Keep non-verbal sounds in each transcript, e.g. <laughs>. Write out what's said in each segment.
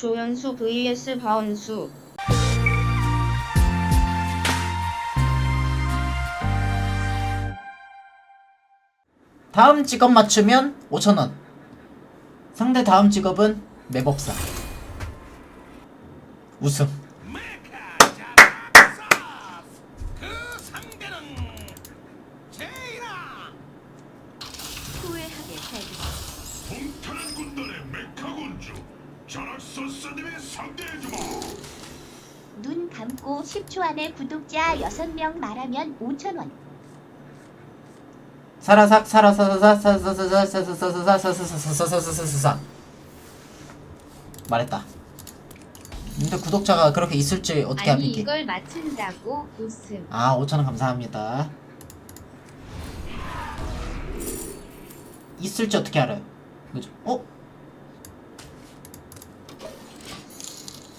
조현수 vs 바은수. 다음 직업 맞추면 5천원. 상대 다음 직업은 맵업사. 우승 5,000명 말하면 5,000원. 사라삭 사라사사사사사사사사사사사사사사사사사사 말했다. 근데 구독자가 그렇게 있을지 어떻게 아니 합니까? 이걸 맞춘다고 웃음. 아 5천원 감사합니다. 있을지 어떻게 알아요? 그죠? 어?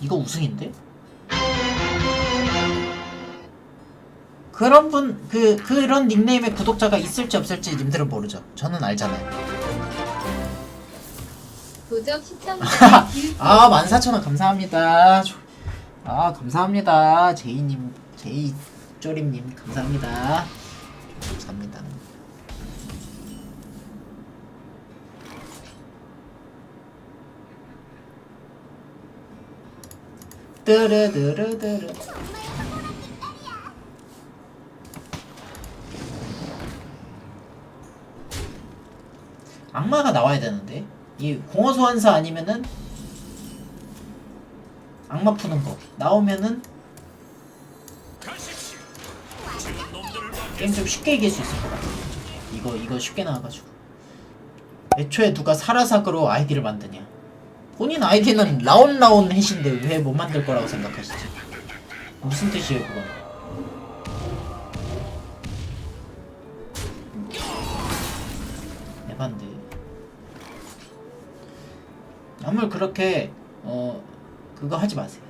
이거 우승인데? 그런 분, 그, 그런 닉네임의 구독자가 있을지 없을지 님들은 모르죠. 저는 알잖아요. 도적 시청자 <laughs> 아, 14,000원 감사합니다. 조- 아, 감사합니다. 제이님, 제이 쪼림님, 감사합니다. 감사합니다. 뜨르르르르 악마가 나와야 되는데 이 공허 소환사 아니면은 악마 푸는 거 나오면은 게임 좀 쉽게 이길 수 있을 것 같아. 이거 이거 쉽게 나와가지고. 애초에 누가 사라삭으로 아이디를 만드냐? 본인 아이디는 라온라온 햇인데 왜 못 만들 거라고 생각하시지? 무슨 뜻이에요 그건? 그렇게 어 그거 하지 마세요.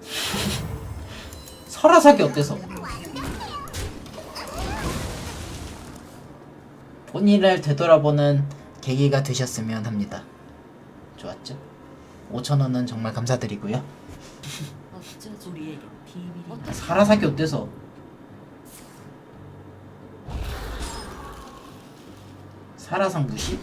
<laughs> 설화삭이 어때서? 본인을 되돌아보는 계기가 되셨으면 합니다. 좋았죠? 5천원은 정말 감사드리고요. 사라삭이 어때서? 사라상 무시?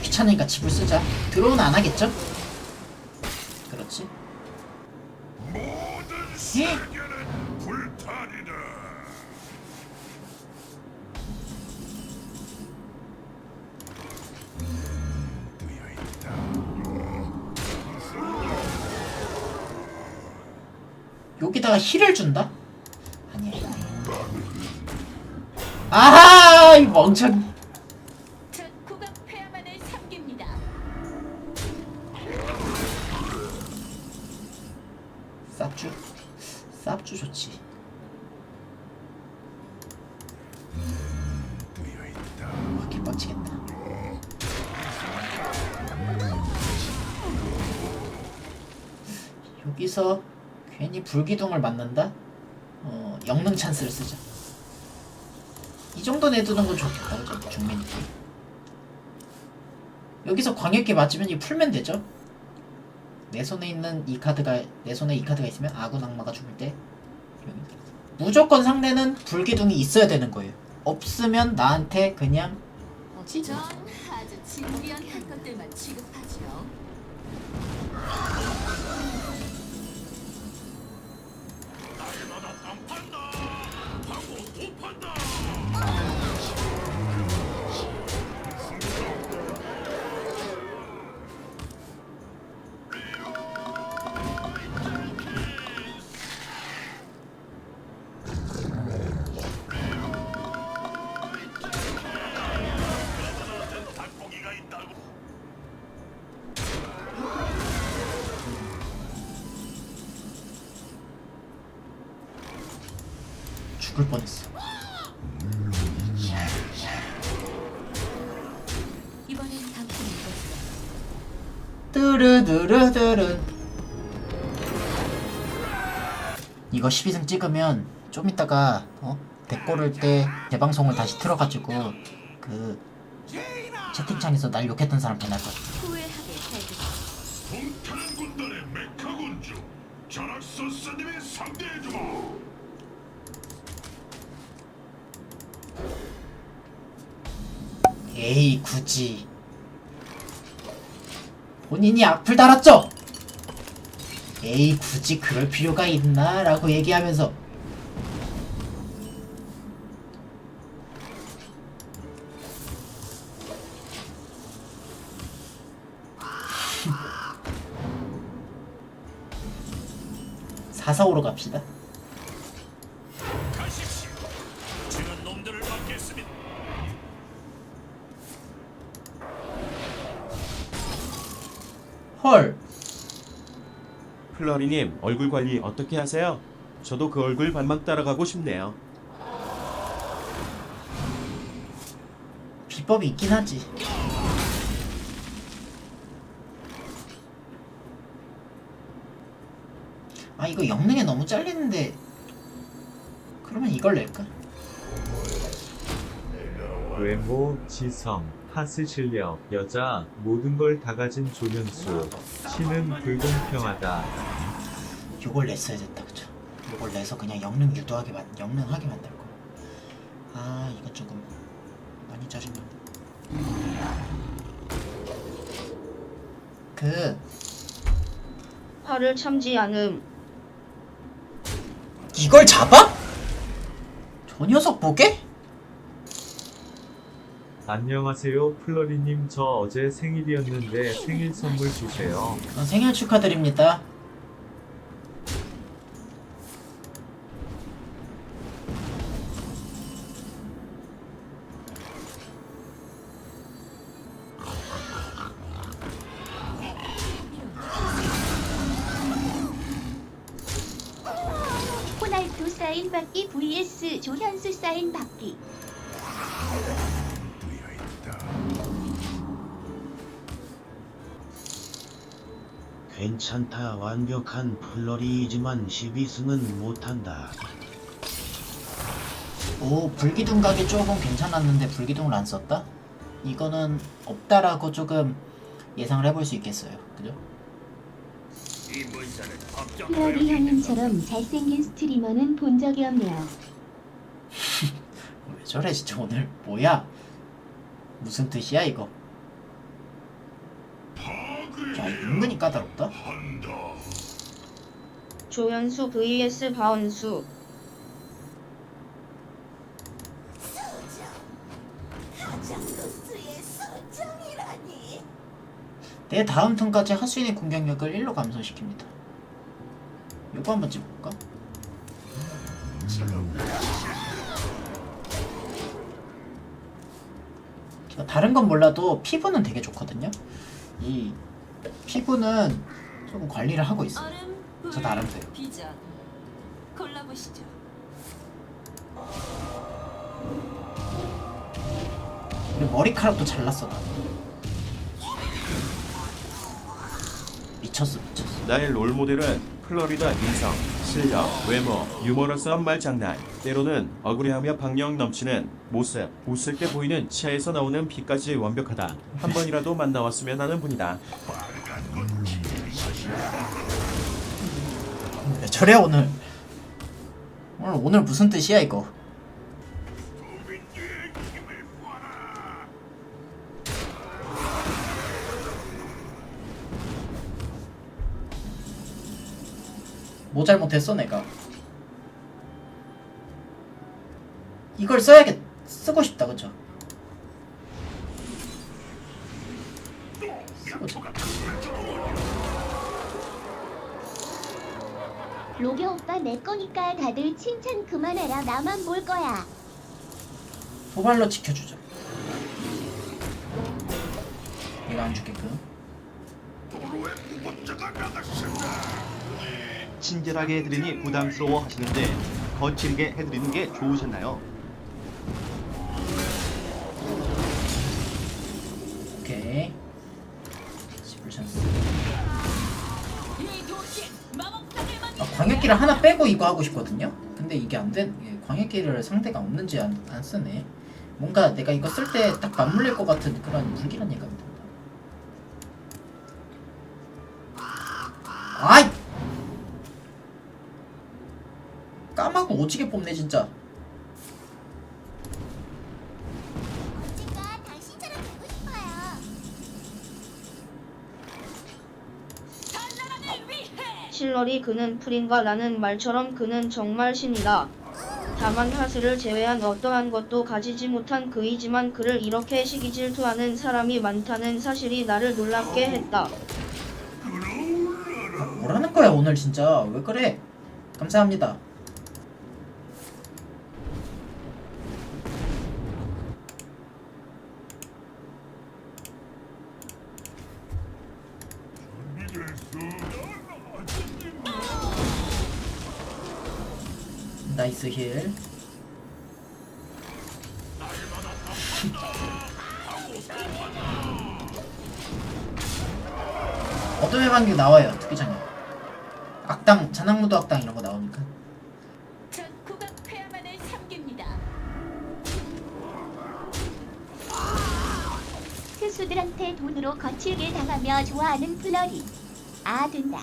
귀찮으니까 집을 쓰자. 드로우는 안 하겠죠? 그렇지. 모 여기다가 힐을 준다? 아니야. 아하! 이 멍청. 구간 폐하만을 삼깁니다 쌉주? 쌉주 좋지. 와, 개빡치겠다. 여기서 불기둥을 맞는다? 어, 영능 찬스를 쓰자. 이 정도 내두는 건 좋겠다, 그죠? 중민이. 여기서 광역기 맞으면 이 풀면 되죠? 내 손에 있는 이 카드가, 내 손에 이 카드가 있으면 아군 악마가 죽을 때. 무조건 상대는 불기둥이 있어야 되는 거예요. 없으면 나한테 그냥 전 아주 진귀한 것들만 취급하지요 뚜르드르드르 이거 12승 찍으면 좀 이따가 어? 대꼬를 때 재방송을 다시 틀어가지고 그 채팅창에서 날 욕했던 사람 변할 거야. 후회하게 살고. 동타는 군단의 메카 군주 자락소스님이 상대해주마! 에이 굳이 본인이 악플 달았죠? 에이 굳이 그럴 필요가 있나? 라고 얘기하면서 사사오로 갑시다 플러리님 얼굴 관리 어떻게 하세요? 저도 그 얼굴 반만 따라가고 싶네요. 비법이 있긴 하지. 아 이거 영능에 너무 잘리는데 그러면 이걸 낼까? 외모, 지성, 하스 실력, 여자, 모든 걸 다 가진 조현수. 신은 불공평하다. 이걸 냈어야 됐다 그죠? 이걸 내서 그냥 영능 유도하게 만 영능하게 만들 거. 아 이거 조금 많이 짜증나. 그 화를 참지 않음. 이걸 잡아? 저 녀석 보게? 안녕하세요, 플러리님. 저 어제 생일이었는데 생일 선물 주세요. 어, 생일 축하드립니다. 괜찮다. 완벽한 플러리이지만 12승은 못한다. 오 불기둥 각이 조금 괜찮았는데 불기둥을 안 썼다? 이거는 없다라고 조금 예상을 해볼 수 있겠어요. 그죠? 플러리 형님처럼 잘생긴 스트리머는 본 적이 없네요 <laughs> 왜 저래 진짜 오늘 뭐야? 무슨 뜻이야 이거? 야 은근히 까다롭다. 조연수 vs 바운수. 내 다음 턴까지 하수인의 공격력을 1로 감소시킵니다. 이거 한번 찍어볼까? 저 다른 건 몰라도 피부는 되게 좋거든요. 이 피부는 조금 관리를 하고 있어요. 얼음 저 나름대로. 비전 골라보시죠. 그리고 머리카락도 잘랐어. 나. 미쳤어 미쳤어. 나의 롤 모델은 플러리다 인성, 실력, 외모, 유머러스한 말장난, 때로는 어그레하며 박력 넘치는 모습, 웃을 때 보이는 치아에서 나오는 피까지 완벽하다. 한 번이라도 만나왔으면 하는 분이다. 저래 오늘? 오늘 오늘 무슨 뜻이야 이거? 뭐 잘못했어 내가? 이걸 써야겠 쓰고 싶다 그죠? 로게 오빠 내 거니까 다들 칭찬 그만해라 나만 볼 거야 도발로 지켜주자. 이거 안 죽게끔. 친절하게 해드리니 부담스러워 하시는데 거칠게 해드리는 게 좋으셨나요? 오케이. 시불 찬스. 광역기를 하나 빼고 이거 하고 싶거든요. 근데 이게 안 된, 이게 광역기를 상대가 없는지 안, 안 쓰네. 뭔가 내가 이거 쓸 때 딱 맞물릴 것 같은 그런 무기란 얘기입니다. 아이! 까마고 오지게 뽑네 진짜. 언젠가 당신처럼 되고 싶어요. 실러리 그는 프린가 라는 말처럼 그는 정말 신이다. 다만 하스를 제외한 어떠한 것도 가지지 못한 그이지만 그를 이렇게 시기 질투하는 사람이 많다는 사실이 나를 놀랍게 했다. 뭐라는 거야 오늘 진짜 왜 그래? 감사합니다. 힐. <laughs> 어둠의 반격 나와요 특기장에. 악당, 잔악무도 악당 이런 거 나오니까. 전 국악 폐하만을 삼깁니다. 특수들한테 돈으로 거칠게 당하며 좋아하는 플러리. 아 된다.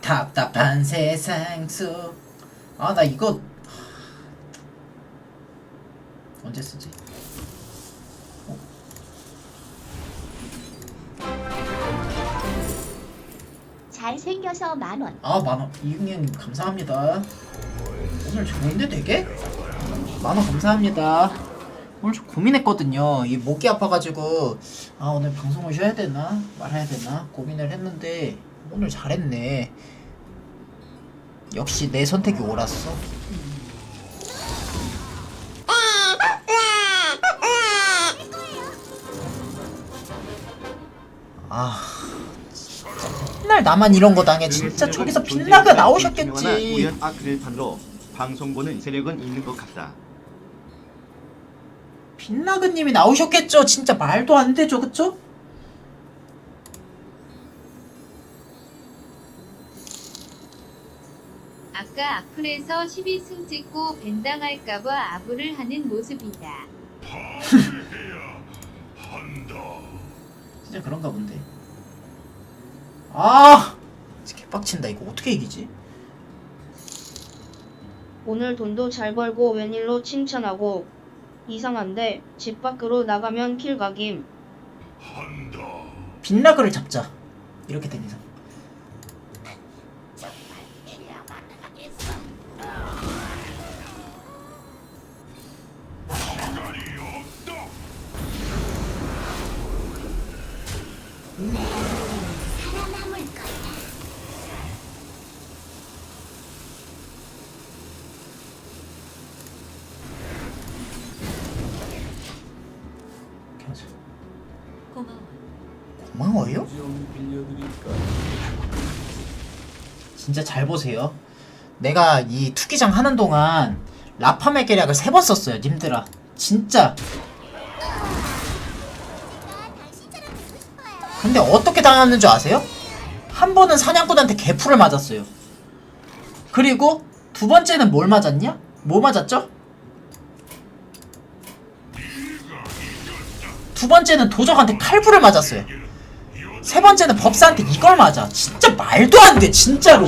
답답한 세상 속. 아, 나 이거. 하, 언제 쓰지? 잘생겨서 만 원. 아, 만원. 이응님, 감사합니다. 오늘 좋은데 되게? 만원 감사합니다. 오늘 좀 고민했거든요. 이 목이 아파가지고, 아, 오늘 방송을 쉬어야 되나? 말해야 되나? 고민을 했는데, 오늘 잘했네. 역시 내 선택이 옳았어. 아, 맨날 나만 이런 거 당해. 진짜 저기서 빛나가 나오셨겠지. 우연 아크릴 판으로 방송 보는 세력은 있는 것 같다. 빛나그님이 나오셨겠죠. 진짜 말도 안 되죠, 그쵸? 아까 악플에서 12승 찍고 벤당할까봐 아부를 하는 모습이다. 한다. 진짜 그런가 본데. 아, 개빡친다. 이거 어떻게 이기지? 오늘 돈도 잘 벌고 웬일로 칭찬하고 이상한데 집 밖으로 나가면 킬각임. 한다. 빛나그를 잡자. 이렇게 된 이상. 진짜 잘 보세요. 내가 이 투기장 하는 동안 라파멜 계략을 세 번 썼어요, 님들아. 진짜. 근데 어떻게 당했는 줄 아세요? 한 번은 사냥꾼한테 개풀을 맞았어요. 그리고 두 번째는 뭘 맞았냐? 뭐 맞았죠? 두 번째는 도적한테 칼불을 맞았어요. 세 번째는 법사한테 이걸 맞아. 진짜 말도 안 돼, 진짜로.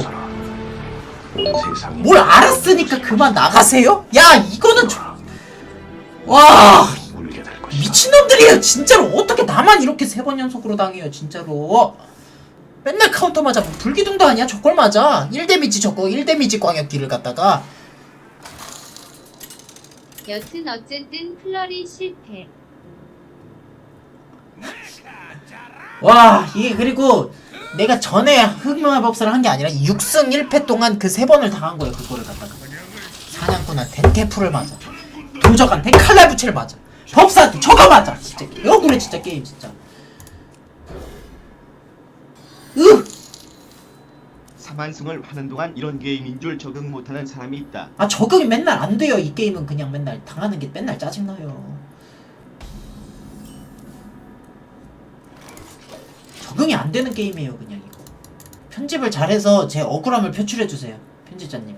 뭘 알았으니까 그만 나가세요? 야, 이거는 좀... 와, 미친놈들이에요, 진짜로. 어떻게 나만 이렇게 세 번 연속으로 당해요, 진짜로. 맨날 카운터 맞아. 뭐 불기둥도 아니야, 저걸 맞아. 1데미지 저거, 1데미지 광역기를 갖다가. 여튼 어쨌든 플러리 실패. 와, 이게 그리고 내가 전에 흑마법사를 한 게 아니라 6승 1패 동안 그 세 번을 당한 거예요, 그거를 갖다가. 사냥꾼한테 테프를 맞아. 도적한테 칼날부채를 맞아. 법사한테 저거 맞아. 진짜 억울해, 진짜 게임, 진짜. 으! 사만승을 하는 동안 이런 게임인 줄 적응 못하는 사람이 있다. 아, 적응이 맨날 안 돼요, 이 게임은 그냥 맨날. 당하는 게 맨날 짜증나요. 안 되는 게임이에요, 그냥 이거. 편집을 잘해서 제 억울함을 표출해주세요 편집자님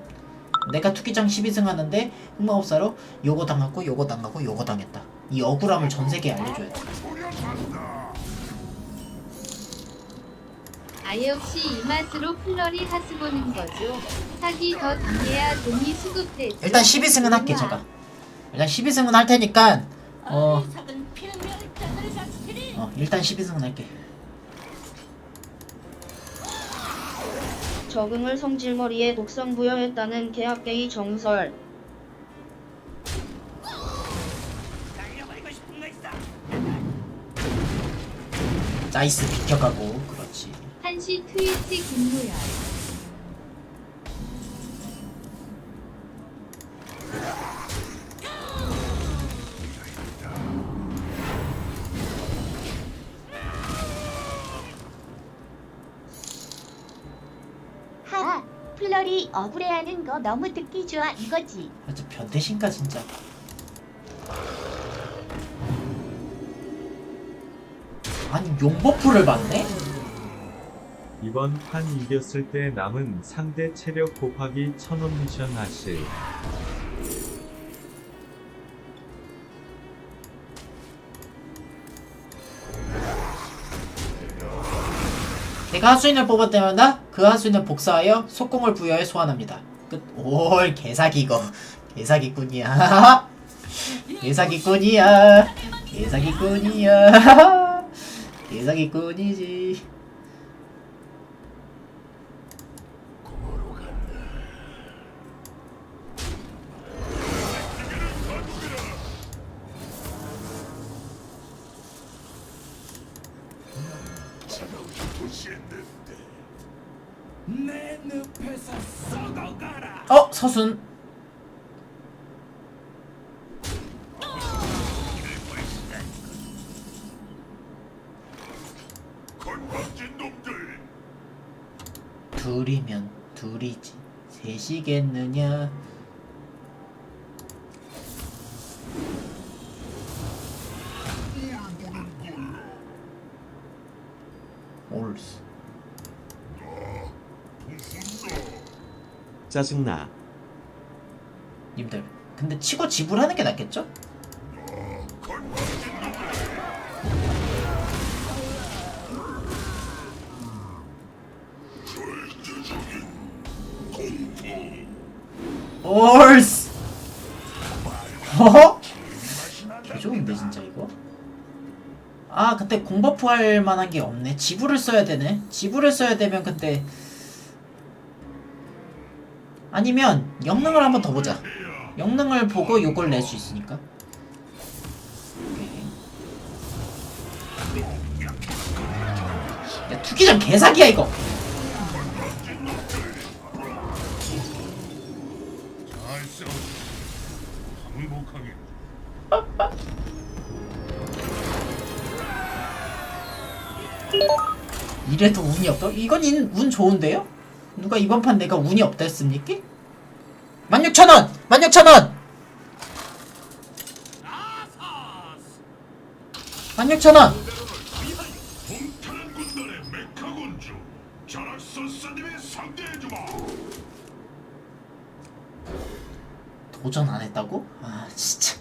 내가 투기장 12승 하는데 흑마법사로 요거 당하고 요거 당하고 요거 당했다 이 억울함을 전 세계에 알려줘야 돼 아예 없이 이 맛으로 플러리 하스 보는 거죠. 사기 더 당해야 돈이 수급되죠. 일단 12승은 할게 제가 일단 12승은 할 테니까 어. 어 일단 12승은 할게 적응을 성질머리에 독성 부여했다는 계약계의 정설. 나이스 비켜가고 그렇지 한시 트위치 김무열. 억울해하는 거 너무 듣기 좋아 이거지. 진짜 변태신가 진짜 아니 용버프를 받네? 이번 판 이겼을 때 남은 상대 체력 곱하기 1000원 미션 하실. 내가 하수인을 뽑았다면 그 하수인을 복사하여 속공을 부여해 소환합니다. 끝. 올 개사기 이거. 개사기꾼이야. 개사기꾼이야. 개사기꾼이야. <laughs> 개사기꾼이지. 놈들. 둘이면 둘이지. 셋이겠느냐. 올스. 짜증나. 님들. 근데 치고 지불하는 게 낫겠죠? 올스. 어? 개 좋은데 진짜 이거? 아 근데 공버프 할 만한 게 없네 지불을 써야 되네 지불을 써야 되면 근데 아니면 영능을 한번 더 보자 영능을 보고 요걸 낼 수 있으니까. 야 투기장 개사기야 이거. 이래도 운이 없다? 이건 인, 운 좋은데요? 누가 이번 판 내가 운이 없다 했습니까? 16,000원! 16,000원! 16,000원! 동탄한 군단의 메카군주. 자락서스님의 상대해주마. 도전 안 했다고? 아 진짜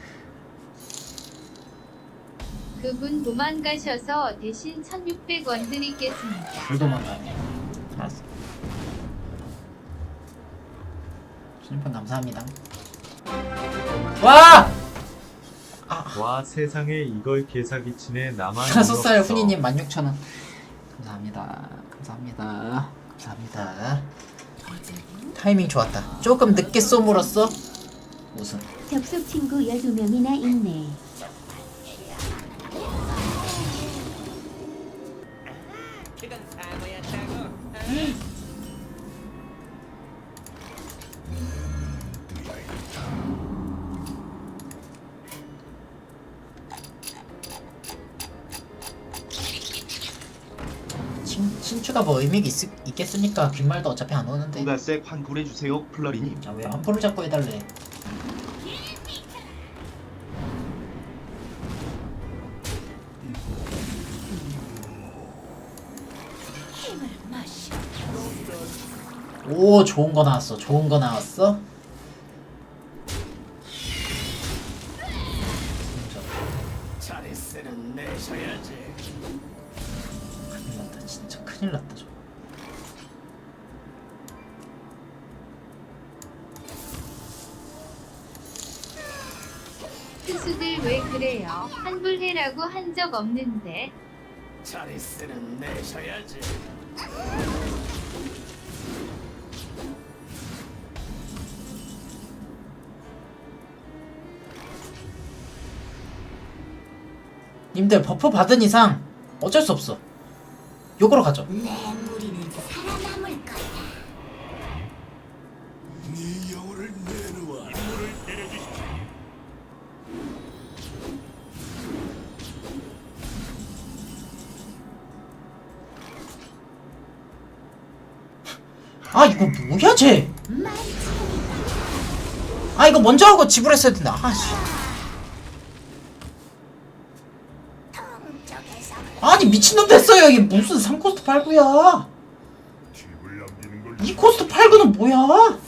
그분 도망가셔서 대신 1600원 드리겠습니다. 불도망가네 알았어 신입판 감사합니다. 와! 와 세상에 이걸 개사기치네 나만 <laughs> 다섯 살 없어. 훈이님 16,000원. 감사합니다. 감사합니다. 감사합니다. 타이밍 좋았다. 조금 늦게 쏘므로써 우승 접속 친구 12명이나 있네. 친, 친추가 뭐 의미가 있, 있겠습니까 귓말도 어차피 안 오는데 부가세 환불해주세요 플러리님. 아, 왜 안포를 자꾸 해달래 힘을 마시. 오 좋은 거 나왔어 좋은 거 나왔어 적 없는데. 자리스는 내셔야지. 님들 버프 받은 이상 어쩔 수 없어 요거로 가죠 네 영혼을. 임무를 아 이거 뭐야 쟤? 아 이거 먼저 하고 지불했어야 된다. 아씨. 아니 미친놈 됐어요. 이게 무슨 3코스트 8구야? 집을 남기는 걸 2코스트 8구는 뭐야?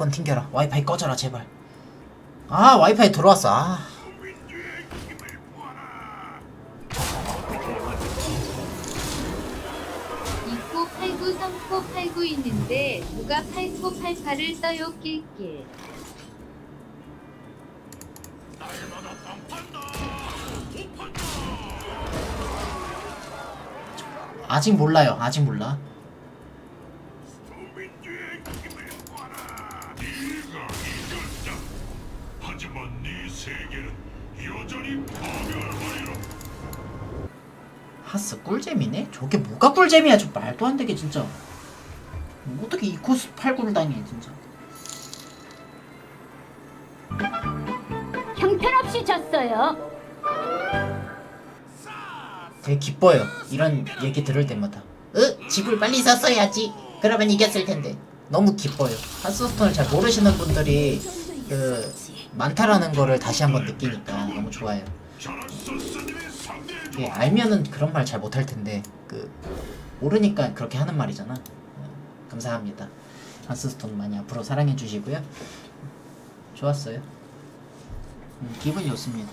핸드폰 튕겨라. 와이파이 꺼져라 제발. 아 와이파이 들어왔어. 아. 2코 89, 3코 89 있는데 누가 8코 88을 써요 낄낄. 아직 몰라요. 아직 몰라. 하지만 네 세계는 여전히 파멸하리라. 하스 꿀잼이네? 저게 뭐가 꿀잼이야? 저 말도 안 되게 진짜. 어떻게 2코스트 8구를 당해 진짜. 형편없이 졌어요. 되게 기뻐요. 이런 얘기 들을 때마다. 으, 집을 빨리 샀어야지. 그러면 이겼을 텐데. 너무 기뻐요. 하스스톤을 잘 모르시는 분들이 그 많다라는 거를 다시 한번 느끼니까 너무 좋아요. 예, 알면은 그런 말 잘 못할 텐데 그 모르니까 그렇게 하는 말이잖아. 어, 감사합니다. 하스스톤 많이 앞으로 사랑해 주시고요. 좋았어요. 음, 기분이 좋습니다.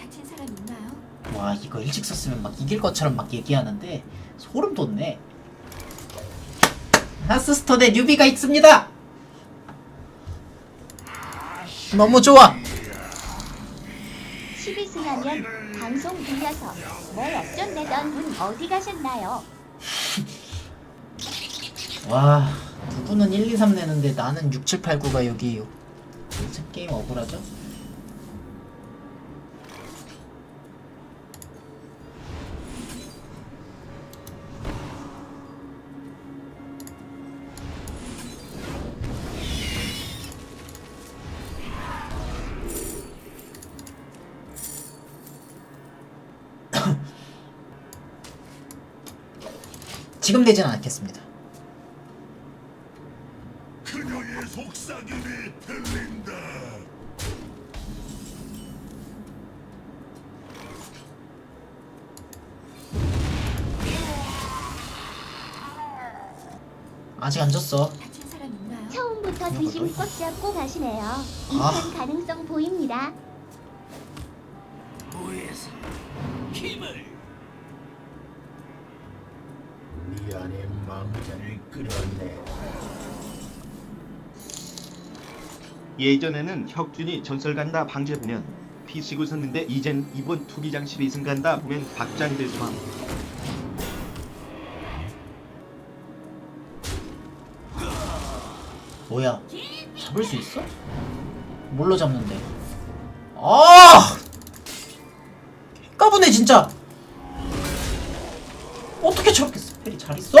다친 사람 있나요? 와 이거 일찍 썼으면 막 이길 것처럼 막 얘기하는데 소름 돋네 하스스톤에 뉴비가 있습니다 너무 좋아 12승 하면 방송 돌려서 뭘 어쩐다던 분 어디 가셨나요? <laughs> 와 누구는 1, 2, 3 내는데 나는 6, 7, 8, 9가 여기에요 진짜 게임 억울하죠? <laughs> 지금 되진 않겠습니다 그녀의 속삭임이 들린다. 아직 안 졌어 다친 사람 있나요? 처음부터 드심 꽉 잡고 가시네요. 인생 아. 가능성 보입니다. 예전에는 혁준이 전설 간다 방제 보면 피시고 섰는데 이젠 이번 투기장 12승 간다 보면 박장대 수함 뭐야? 잡을 수 있어? 뭘로 잡는데? 아! 까부네 진짜! 어떻게 저렇게 스펠이 잘 있어